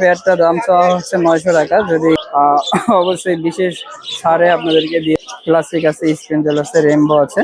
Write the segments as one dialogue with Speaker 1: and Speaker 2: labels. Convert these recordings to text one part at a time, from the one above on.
Speaker 1: পেয়ারটা দাম চাওয়া হচ্ছে নয়শো টাকা। যদি অবশ্যই বিশেষ সারে আপনাদেরকে দিয়ে ক্লাসিক আছে স্পেন্ডেল আছে রেমবো আছে,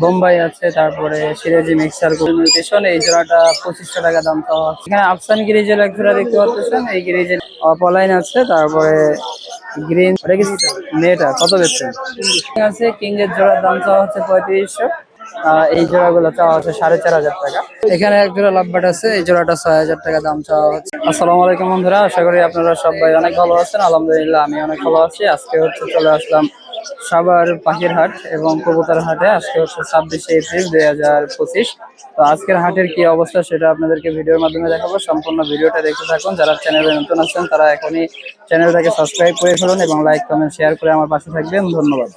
Speaker 1: বোম্বাই আছে, তারপরে সিরাজি মিক্সার কমিউনিকেশন এই জোড়াটা পঁচিশশো টাকা দাম চাওয়া হচ্ছে। এখানে আফসান গিরিজেল এক জোড়া দেখতে পাচ্ছেন, এই গিরিজেল অপলাইন আছে, তারপরে গ্রিন নেটা কত বেচছেন? আছে কিং এর জোড়ার দাম চাওয়া হচ্ছে পঁয়ত্রিশশো। এই জোড়াগুলো চাওয়া হচ্ছে সাড়ে চার হাজার টাকা। এখানে এক জোড়া লাভবাট আছে, এই জোড়াটা ছয় হাজার টাকা দাম চাওয়া হচ্ছে। আসসালামু আলাইকুম বন্ধুরা, আশা করি আপনারা সবাই অনেক ভালো আছেন। আলহামদুলিল্লাহ, আমি অনেক ভালো আছি। আজকে হচ্ছে চলে আসলাম সাভার পাখির হাট এবং কবুতর হাটে আজকে হচ্ছে ছাব্বিশে এপ্রিল দুই হাজার পঁচিশ। তো আজকের হাটের কি অবস্থা সেটা আপনাদেরকে ভিডিওর মাধ্যমে দেখাবো। সম্পূর্ণ ভিডিওটা দেখতে থাকুন। যারা চ্যানেলে নতুন আছেন, তারা এখনই চ্যানেলটাকে সাবস্ক্রাইব করে ফেলুন এবং লাইক, কমেন্ট, শেয়ার করে আমার পাশে থাকবেন। ধন্যবাদ।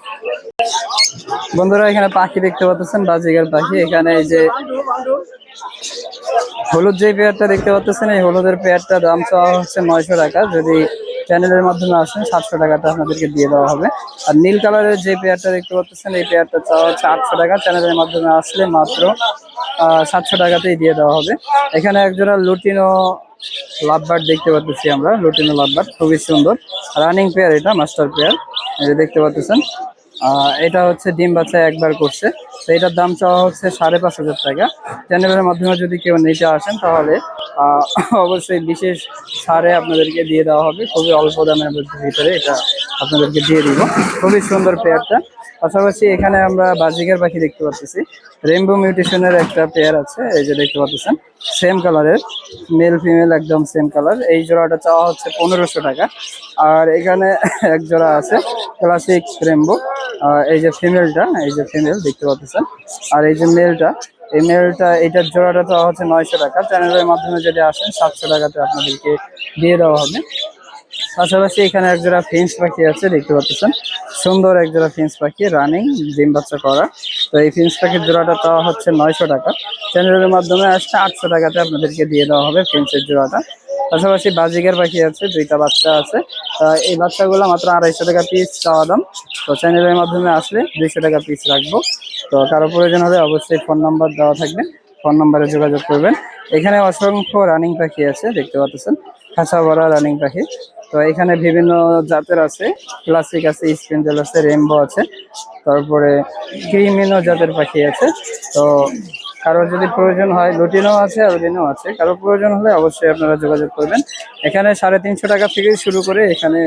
Speaker 1: বন্ধুরা, এখানে পাখি দেখতে পাচ্ছেন বাজিগার পাখি। এখানে এই যে হলুদ যে পেয়ারটা দেখতে পাচ্ছেন এই হলুদের পেয়ারটা দাম চাওয়া হচ্ছে নয়শো টাকা। যদি চ্যানেলের মাধ্যমে আসেন, সাতশো টাকাটা আপনাদেরকে দিয়ে দেওয়া হবে। আর নীল কালারের যে পেয়ারটা দেখতে পাচ্ছেন, এই পেয়ারটা চাওয়া হচ্ছে আটশো টাকা। চ্যানেলের মাধ্যমে আসলে মাত্র সাতশো টাকাতেই দিয়ে দেওয়া হবে। এখানে একজোড়া লুটিনো লাভবার্ড দেখতে পাচ্ছি আমরা। লুটিনো লাভবার্ড খুবই সুন্দর। রানিং পেয়ার এটা, মাস্টার পেয়ার। দেখতে পাচ্ছেন এটা হচ্ছে ডিম বাচ্চা একবার করছে। তো এটার দাম চাওয়া হচ্ছে সাড়ে পাঁচ হাজার টাকা। চ্যানেলের মাধ্যমে যদি কেউ নিতে আসেন তাহলে অবশ্যই বিশেষ সারে আপনাদেরকে দিয়ে দেওয়া হবে। খুবই অল্প দামের ভিতরে এটা আপনাদেরকে দিয়ে দিব। খুবই সুন্দর পেয়ারটা। পাশাপাশি এখানে আমরা বাজিকার পাখি দেখতে পাচ্ছি রেইনবো মিউটেশনের একটা পেয়ার আছে, এই যে দেখতে পাচ্ছেন সেম কালারের মেল ফিমেল একদম সেম কালার এই জোড়াটা চাওয়া হচ্ছে পনেরোশো টাকা। আর এখানে এক জোড়া আছে ক্লাসিক রেমবো এই যে ফিমেলটা এই যে ফিমেল দেখতে পাচ্ছেন আর এই যে মেলটা এই মেলটা এইটার জোড়াটা চাওয়া হচ্ছে নয়শো টাকা। চ্যানেলের মাধ্যমে যদি আসেন, সাতশো টাকাতে আপনাদেরকে দিয়ে দেওয়া হবে। পাশাপাশি এখানে এক জোড়া ফিন্স পাখি আছে, দেখতে পাচ্ছেন। সুন্দর এক জোড়া ফিন্স পাখি রানিং ডিম বাচ্চা করা। তো এই ফিন্স পাখির জোড়াটা চাওয়া হচ্ছে নয়শো টাকা। চ্যানেলের মাধ্যমে আসছে আটশো টাকাতে আপনাদেরকে দিয়ে দেওয়া হবে ফিন্সের জোড়াটা। পাশাপাশি বাজিকের পাখি আছে, দুইটা বাচ্চা আছে। এই বাচ্চাগুলো মাত্র আড়াইশো টাকা পিস চাওয়া দাম। তো চ্যানেলের মাধ্যমে আসলে দুইশো টাকা পিস রাখব। তো কারও প্রয়োজন হলে অবশ্যই ফোন নাম্বার দেওয়া থাকবে। ফোন নাম্বারে যোগাযোগ করবেন। এখানে অসংখ্য রানিং পাখি আছে, দেখতে পাচ্ছেন। খাঁচা ভরা রানিং পাখি। তো এখানে বিভিন্ন জাতের আছে। ক্লাসিক আছে স্পেন্ডেল আছে রেমবো আছে। তারপরে ক্রিমিনো জাতের পাখি আছে। তো কারোর যদি প্রয়োজন হয় লুটিনো আছে আলবিনো আছে। কারও প্রয়োজন হলে অবশ্যই আপনারা যোগাযোগ করবেন। এখানে সাড়ে তিনশো টাকা থেকে শুরু করে এখানে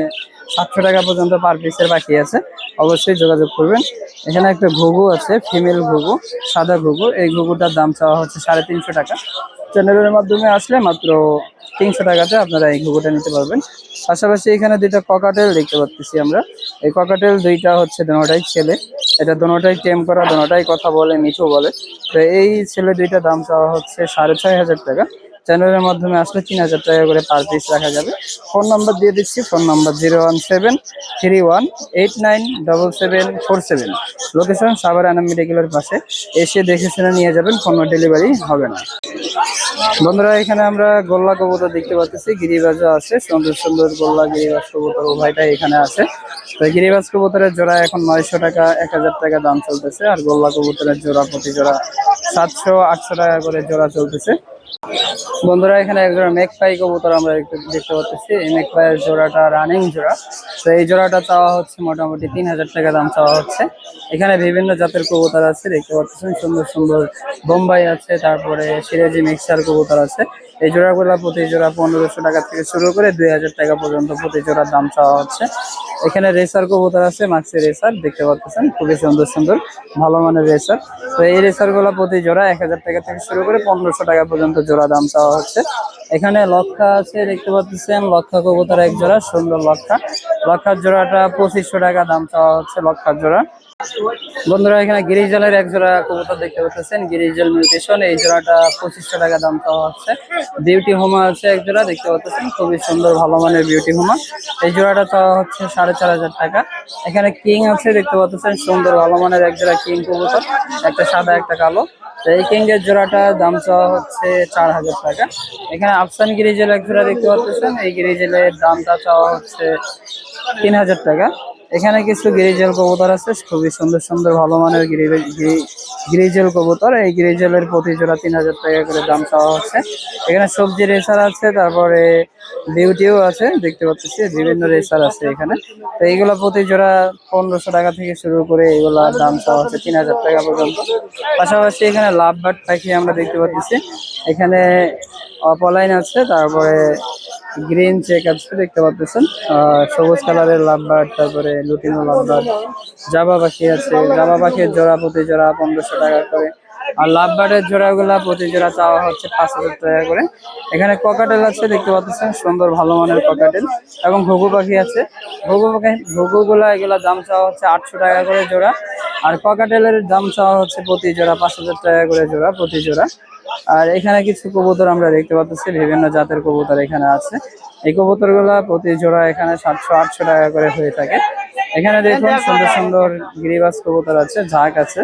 Speaker 1: সাতশো টাকা পর্যন্ত পার পিসের বাকি আছে। অবশ্যই যোগাযোগ করবেন। এখানে একটা ঘুঘু আছে ফিমেল ঘুঘু, সাদা ঘুঘু। এই ঘুঘুটার দাম চাওয়া হচ্ছে সাড়ে তিনশো টাকা। চ্যানেলের মাধ্যমে আসলে মাত্র তিনশো টাকাতে আপনারা এই ঘুঘুটা নিতে পারবেন। পাশাপাশি এখানে দুইটা ককাটেল দেখতে পাচ্ছি আমরা। এই ককাটেল দুইটা হচ্ছে দোনোটাই ছেলে। এটা দোনোটাই টেম করা দোনোটাই কথা বলে, মিঠু বলে। তো এই ছেলে দুইটা দাম চাওয়া হচ্ছে সাড়ে ছয় হাজার টাকা। চ্যানেলের মাধ্যমে আসলে তিন হাজার টাকা করে পার পিস রাখা যাবে। ফোন নাম্বার দিয়ে দিচ্ছি, phone number zero one seven three one eight nine double seven four seven location সাবার আনাম মেডিকেলের পাশে। এসে দেখে শুনে নিয়ে যাবেন, কোনো ডেলিভারি হবে না। বন্ধুরা, এখানে আমরা গোল্লা কবুতর দেখতে পাচ্ছি। গিরিবাজও আছে, সুন্দর সুন্দর গোল্লা গিরিবাজ কবুতর। উভয়টাই এখানে আছে। তো গিরিবাজ কবুতরের জোড়া এখন নয়শো টাকা, এক হাজার টাকা দাম চলতেছে। আর গোল্লা কবুতরের জোড়া, প্রতি জোড়া সাতশো, আটশো টাকা করে জোড়া চলতেছে। বন্ধুরা, এখানে এক জোড়া মেঘপাই কবুতর আমরা দেখতে পাচ্ছি। এই মেঘপাইয়ের জোড়াটা রানিং জোড়া। তো এই জোড়াটা চাওয়া হচ্ছে মোটামুটি তিন হাজার টাকা দাম চাওয়া হচ্ছে। এখানে বিভিন্ন জাতের কবুতর আছে, দেখতে পাচ্ছেন সুন্দর সুন্দর বোম্বাই আছে, তারপরে সিরাজি মিক্সার কবুতর আছে। এই জোড়াগুলো প্রতি জোড়া পনেরোশো টাকা থেকে শুরু করে দুই হাজার টাকা পর্যন্ত প্রতি জোড়ার দাম চাওয়া হচ্ছে। এখানে রেসার কবুতর আছে মাক্সি রেসার, দেখতে পাচ্ছেন, খুবই সুন্দর সুন্দর, ভালো মানের রেসার। তো এই রেসারগুলো প্রতি জোড়া এক হাজার টাকা থেকে শুরু করে পনেরোশো টাকা পর্যন্ত জোড়া দাম চাওয়া হচ্ছে। এখানে লক্ষা আছে, দেখতে পাচ্ছেন, লক্ষা কবুতর এক জোড়া সুন্দর লক্ষা। লক্ষার জোড়াটা পঁচিশশো টাকা দাম চাওয়া হচ্ছে, লক্ষার জোড়া। বন্ধুরা, এখানে গিরিজালের এক জোড়া কবুতর দেখতে পাচ্ছেন। গিরিজাল মিউটেশন, এই জোড়াটা পঁচিশশো টাকা দাম চাওয়া হচ্ছে। বিউটি হোমা আছে এক জোড়া, দেখতে পাচ্ছেন, খুবই সুন্দর, ভালো মানের বিউটি হোমা। এই জোড়াটা চাওয়া হচ্ছে সাড়ে চার হাজার টাকা। এখানে কিং আছে, দেখতে পাচ্ছেন, সুন্দর, ভালো মানের এক জোড়া কিং কবুতর, একটা সাদা, একটা কালো। এই কিংয়ের জোড়াটা দাম চাওয়া হচ্ছে চার হাজার টাকা। এখানে আফসান গিরিজেল এক জোড়া দেখতে পাচ্ছেন, এই গিরিজেলের দামটা চাওয়া হচ্ছে তিন হাজার টাকা। এখানে কিছু গিরিজেল কবুতর আছে, খুবই সুন্দর সুন্দর ভালো মানের গিরি গিরি- গিরিজেল কবুতর। এই গিরিজেলের প্রতি জোড়া তিন হাজার টাকা করে দাম চাওয়া হচ্ছে। এখানে সবজি রেসার আছে, তারপরে বিউটিও আছে, দেখতে পাচ্ছি, বিভিন্ন রেসার আছে এখানে। তো এইগুলো প্রতি জোড়া পনেরোশো টাকা থেকে শুরু করে এগুলা দাম চাওয়া হচ্ছে তিন হাজার টাকা পর্যন্ত। পাশাপাশি এখানে লাভ বার্ড পাখি আমরা দেখতে পাচ্ছি। এখানে অপলাইন আছে, তারপরে গ্রিন চেক আছে দেখতে পাচ্ছেন সবুজ কালারের লাভ বার্ড তারপরে লুটিনো লাভ বার্ড জাবা পাখি আছে। জাবা পাখির জোড়া প্রতি জোড়া পনেরোশো টাকা করে। আর লাভ বার্ডের জোড়াগুলা প্রতি জোড়া চাওয়া হচ্ছে পাঁচ হাজার টাকা করে। এখানে ককাটেল আছে, দেখতে পাচ্ছেন সুন্দর, ভালো মানের ককাটেল এবং ঘুঘু পাখি আছে। ঘুঘু পাখি, ঘুঘুগুলা, এগুলা দাম চাওয়া হচ্ছে আটশো টাকা করে জোড়া। আর ককাটেলের দাম চাওয়া হচ্ছে প্রতি জোড়া পাঁচ হাজার টাকা করে জোড়া, প্রতি জোড়া। আর এখানে কিছু কবুতর আমরা দেখতে পাচ্ছি, বিভিন্ন জাতের কবুতর এখানে আছে। এই কবুতরগুলা প্রতি জোড়া এখানে সাতশো, আটশো টাকা করে হয়ে থাকে। এখানে দেখুন সুন্দর সুন্দর গিরিবাস কবুতর আছে, ঝাঁক আছে।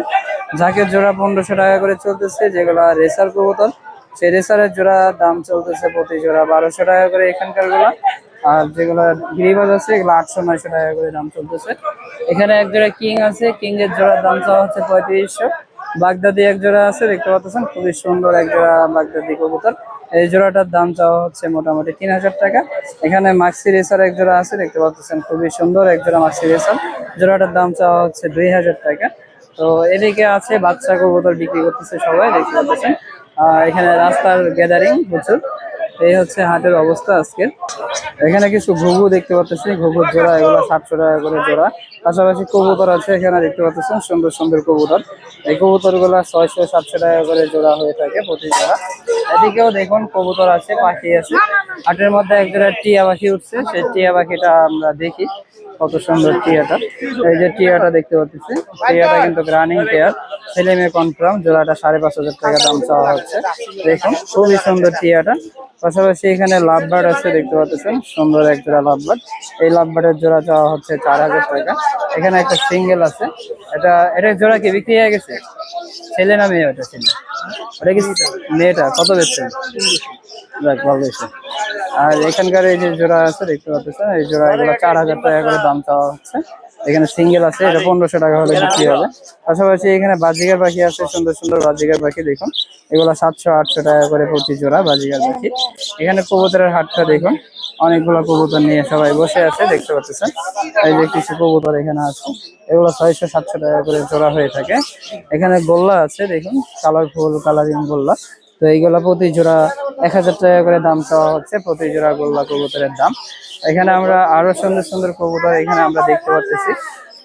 Speaker 1: ঝাঁকের জোড়া পনেরোশো টাকা করে চলতেছে, যেগুলা রেসার কবুতর। সেই রেসারের জোড়া দাম চলতেছে প্রতি জোড়া বারোশো টাকা করে এখানকারগুলা আর যেগুলো গিরিবাজ আছে, এগুলো আটশো, নয়শো টাকা করে দাম চলতেছে। এখানে এক জোড়া কিং আছে কিং এর জোড়ার দাম চাওয়া হচ্ছে পঁয়ত্রিশশো। বাগদাদি এক জোড়া আছে, দেখতে পাচ্ছেন? খুবই সুন্দর এক জোড়া বাগদাদি কবুতর। এই জোড়াটার দাম চাওয়া হচ্ছে মোটামুটি তিন হাজার টাকা। এখানে মাক্সি রেসার এক জোড়া আছে, দেখতে পাচ্ছেন? খুবই সুন্দর এক জোড়া মাক্সি রেসার জোড়াটার দাম চাওয়া হচ্ছে দুই হাজার টাকা। তো এদিকে আছে, বাচ্চা কবুতর বিক্রি করতেছে সবাই, দেখতে পাচ্ছেন? এখানে রাস্তার গ্যাদারিং প্রচুর। এই হচ্ছে হাটের অবস্থা আজকে। এখানে কিছু ঘুঘু দেখতে পাচ্ছি ঘুঘুর জোড়া, এগুলো সাতশো টাকা করে জোড়া। পাশাপাশি কবুতর আছে এখানে দেখতে পাচ্ছেন সুন্দর সুন্দর কবুতর। এই কবুতরগুলা ছয়শো, সাতশো টাকা করে জোড়া হয়ে থাকে প্রতি জোড়া। এদিকেও দেখুন, কবুতর আছে, পাখি আছে। হাটের মধ্যে এক জোড়া টিয়া পাখি উঠছে, সেই টিয়া পাখিটা আমরা দেখি। কত সুন্দর টিয়াটা। এই যে টিয়াটা দেখতে পাচ্ছি, টিয়াটা কিন্তু রানিং টিয়ার। ছেলে মেয়ে কনফার্ম জোড়াটা সাড়ে পাঁচ হাজার টাকা দাম চাওয়া হচ্ছে। দেখুন, খুবই সুন্দর টিয়াটা। পাশাপাশি এখানে লাভ বার্ড আছে, দেখতে পাচ্ছেন, সুন্দর এক জোড়া লাভ বার্ড এই লাভ বার্ডের জোড়া চাওয়া হচ্ছে চার হাজার টাকা। এখানে একটা সিঙ্গেল আছে। এটা এটা জোড়া কি বিক্রি হয়ে গেছে? ছেলে না মেয়ে ওটা ছেলে? ওটা কি মেয়েটা? কত বেচছে যাক ভালো আর এখানকার এই যে জোড়া আছে, দেখতে পাচ্ছেন, এই জোড়া এগুলো চার হাজার টাকা করে দাম চাওয়া হচ্ছে। এখানে সিঙ্গেল আছে, এটা পনেরোশো টাকা হলে বিক্রি হবে। পাশাপাশি এখানে বাজিকার পাখি আছে, সুন্দর সুন্দর বাজিকার পাখি, দেখুন। এগুলো সাতশো আটশো টাকা করে প্রতি জোড়া বাজিকার পাখি। এখানে কবুতরের হাটটা দেখুন, অনেকগুলো কবুতর নিয়ে সবাই বসে আছে, দেখতে পাচ্ছেন। এই যে কিছু কবুতর এখানে আছে, এগুলো ছয়শো সাতশো টাকা করে জোড়া হয়ে থাকে। এখানে গোল্লা আছে, দেখুন কালারফুল কালারিং গোল্লা। তো এইগুলা প্রতি জোড়া এক হাজার টাকা করে দাম চাওয়া হচ্ছে, প্রতি জোড়া গোল্লা কবুতরের দাম। এখানে আমরা আরও সুন্দর সুন্দর কবুতর এখানে আমরা দেখতে পাচ্ছি।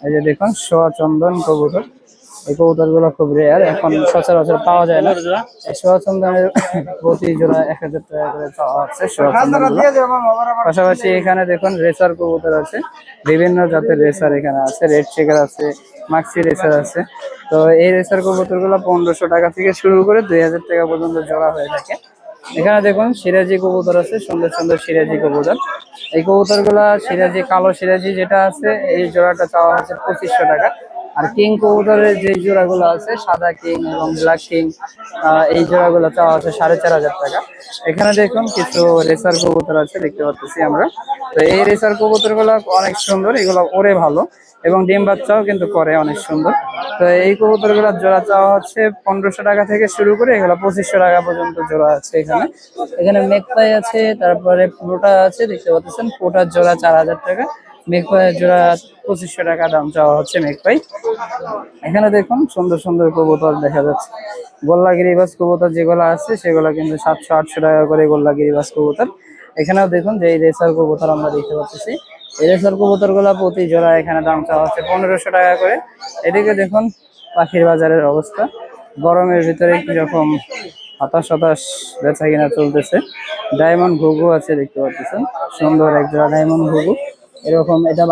Speaker 1: এই যে দেখুন, সোয়া চন্দন কবুতর। এই কবুতরগুলো খুব রেয়ার এখন সচরাচর পাওয়া যায় না। এই সোয়া চন্দনের প্রতি জোড়া এক হাজার টাকা করে হচ্ছে পাশাপাশি এখানে দেখুন রেসার কবুতর আছে। বিভিন্ন জাতের রেসার এখানে আছে রেড চেকার আছে মাক্সি রেসার আছে। তো এই রেসার কবুতরগুলো পনেরোশো টাকা থেকে শুরু করে দুই হাজার টাকা পর্যন্ত জোড়া হয়ে থাকে। এখানে দেখুন সিরাজি কবুতর আছে সুন্দর সুন্দর সিরাজি কবুতর। এই কবুতরগুলা সিরাজি কালো সিরাজি যেটা আছে এই জোড়াটা চাওয়া হচ্ছে পঁচিশশো টাকা। আর কিং কবুতরের যে জোড়াগুলো আছে, সাদা কিং এবং ব্ল্যাক কিং এই জোড়াগুলো চাওয়া আছে সাড়ে চার হাজার টাকা। এখানে দেখুন কিছু রেসার কবুতর আছে, দেখতে পাচ্ছি আমরা। তো এই রেসার কবুতরগুলো অনেক সুন্দর, এগুলো ওরে ভালো এবং ডিম বাচ্চাও কিন্তু করে অনেক সুন্দর। তো এই কবুতরগুলোর জোড়া চাওয়া হচ্ছে পনেরোশো টাকা থেকে শুরু করে এগুলো পঁচিশশো টাকা পর্যন্ত জোড়া আছে এখানে। এখানে মেকপাই আছে, তারপরে পোটা আছে, দেখতে পাচ্ছেন পোটার জোড়া চার হাজার টাকা। মেঘপাইয়ের জোড়া পঁচিশশো টাকা দাম চাওয়া হচ্ছে মেঘপাই। এখানে দেখুন সুন্দর সুন্দর কবুতর দেখা যাচ্ছে। গোল্লা গিরিবাস কবুতর যেগুলো আছে, সেগুলো কিন্তু সাতশো, আটশো টাকা করে গোল্লা গিরিবাস কবুতর। এখানেও দেখুন যে এই রেসার কবুতর আমরা দেখতে পাচ্ছি। এই রেসার কবুতরগুলা প্রতি জোড়া এখানে দাম চাওয়া হচ্ছে পনেরোশো টাকা করে। এদিকে দেখুন পাখির বাজারের অবস্থা। গরমের ভিতরে কীরকম হতাশ হতাশ বেচা কিনা চলতেছে। ডায়মন্ড ঘুঘু আছে দেখতে পাচ্ছেন। সুন্দর এক জোড়া ডায়মন্ড ঘুঘু। এরকম এটা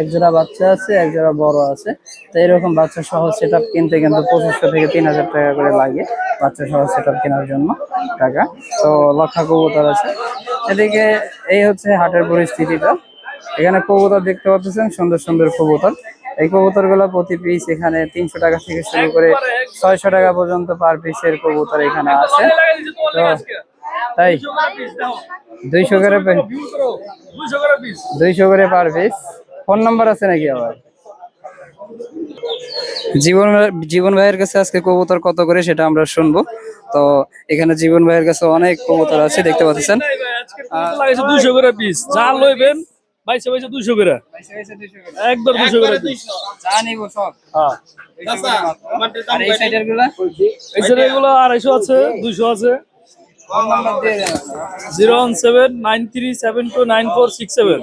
Speaker 1: এক জোড়া বাচ্চা আছে, এক জোড়া বড় আছে। তো এরকম বাচ্চা সহ সেট আপ কিনতে কিন্তু পঁচিশশো থেকে তিন হাজার টাকা করে লাগে বাচ্চা সহ সেট কেনার জন্য টাকা। তো লক্ষা কবুতর আছে। এদিকে এই হচ্ছে হাটের পরিস্থিতিটা। এখানে কবুতর দেখতে পাচ্ছেন, সুন্দর সুন্দর কবুতর। এই কবুতরগুলো প্রতি পিস এখানে তিনশো টাকা থেকে শুরু করে ছয়শো টাকা পর্যন্ত পার পিসের কবুতর এখানে আছে। তো তাই? দুইশো করে দুইশো করে পার পিস ফোন নাম্বার আছে নাকি আবার? জীবন জীবন ভাইয়ের কাছে আজকে কবুতর কত করে সেটা আমরা শুনব। তো এখানে জীবন ভাইয়ের কাছে অনেক কবুতর আছে দেখতে পাচ্ছেন।
Speaker 2: দুইশো করে পিস যা লইবেন বাইশে বাইশে দুইশো করে। একবার দুইশো করে
Speaker 1: যা নিব সব।
Speaker 2: হ্যাঁ।
Speaker 1: এই
Speaker 2: সাইডেরগুলা আড়াইশো আছে দুইশো আছে
Speaker 1: ফোন নাম্বার দিয়ে দেন
Speaker 2: zero one seven nine three seven two nine four six seven.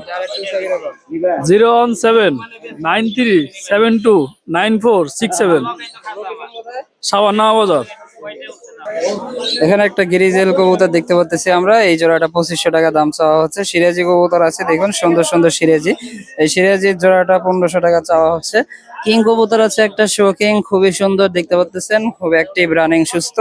Speaker 2: Zero one seven nine three seven two nine four six seven. সাবান্না বাজার।
Speaker 1: এখানে একটা গিরিজেল কবুতর দেখতে পাচ্ছি আমরা। এই জোড়াটা পঁচিশশো টাকা দাম চাওয়া হচ্ছে। সিরাজি কবুতর আছে, দেখুন, সুন্দর সুন্দর সিরাজি। এই সিরাজির জোড়াটা পনেরোশো টাকা চাওয়া হচ্ছে। কিং কবুতর আছে একটা শো কিং খুবই সুন্দর দেখতে পাচ্ছেন খুব অ্যাক্টিভ রানিং সুস্থ।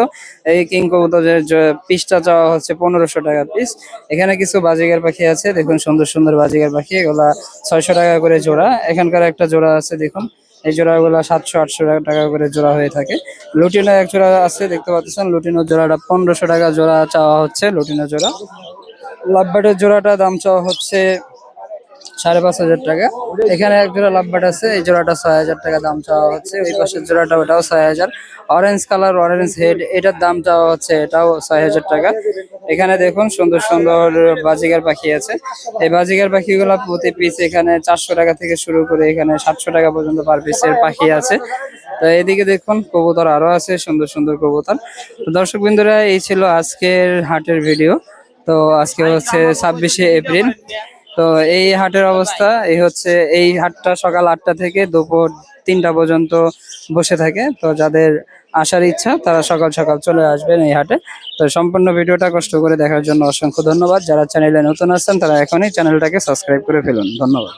Speaker 1: এই কিং কবুতরের পিসটা চাওয়া হচ্ছে পনেরোশো টাকা পিস এখানে কিছু বাজিগার পাখি আছে, দেখুন সুন্দর সুন্দর বাজিগার পাখি, এগুলা ছয়শো টাকা করে জোড়া। এখানকার একটা জোড়া আছে, দেখুন, এই জোড়াগুলো সাতশো, আটশো টাকা করে জোড়া হয়ে থাকে। লুটিনো এক জোড়া আছে, দেখতে পাচ্ছেন লুটিনো জোড়াটা পনেরোশো টাকা জোড়া চাওয়া হচ্ছে লুটিনো জোড়া। লাভবাটের জোড়াটা দাম চাওয়া হচ্ছে সাড়ে পাঁচ হাজার টাকা। এখানে এক জোড়া লাভবাট আছে, এই জোড়াটা ছয় হাজার টাকা দাম চাওয়া হচ্ছে। ওই পাশের জোড়াটা ওটাও ছয় হাজার। অরেঞ্জ কালার অরেঞ্জ হেড এটার দাম চাওয়া হচ্ছে, এটাও ছয় হাজার টাকা। এখানে দেখুন, সুন্দর সুন্দর বাজিগার পাখি আছে। এই বাজিগার পাখিগুলো প্রতি পিস এখানে চারশো টাকা থেকে শুরু করে এখানে সাতশো টাকা পর্যন্ত পার পিসের পাখি আছে। তো এদিকে দেখুন, কবুতর আরও আছে, সুন্দর সুন্দর কবুতর। তো দর্শক বিন্দুরা এই ছিল আজকের হাটের ভিডিও তো আজকে হচ্ছে ছাব্বিশে এপ্রিল। তো এই হাটের অবস্থা, এই হচ্ছে এই হাটটা সকাল আটটা থেকে দুপুর তিনটা পর্যন্ত বসে থাকে। তো যাদের আসার ইচ্ছা, তারা সকাল সকাল চলে আসবেন এই হাটে। তো সম্পূর্ণ ভিডিওটা কষ্ট করে দেখার জন্য অসংখ্য ধন্যবাদ। যারা চ্যানেলে নতুন আসছেন তারা এখনই চ্যানেলটাকে সাবস্ক্রাইব করে ফেলুন। ধন্যবাদ।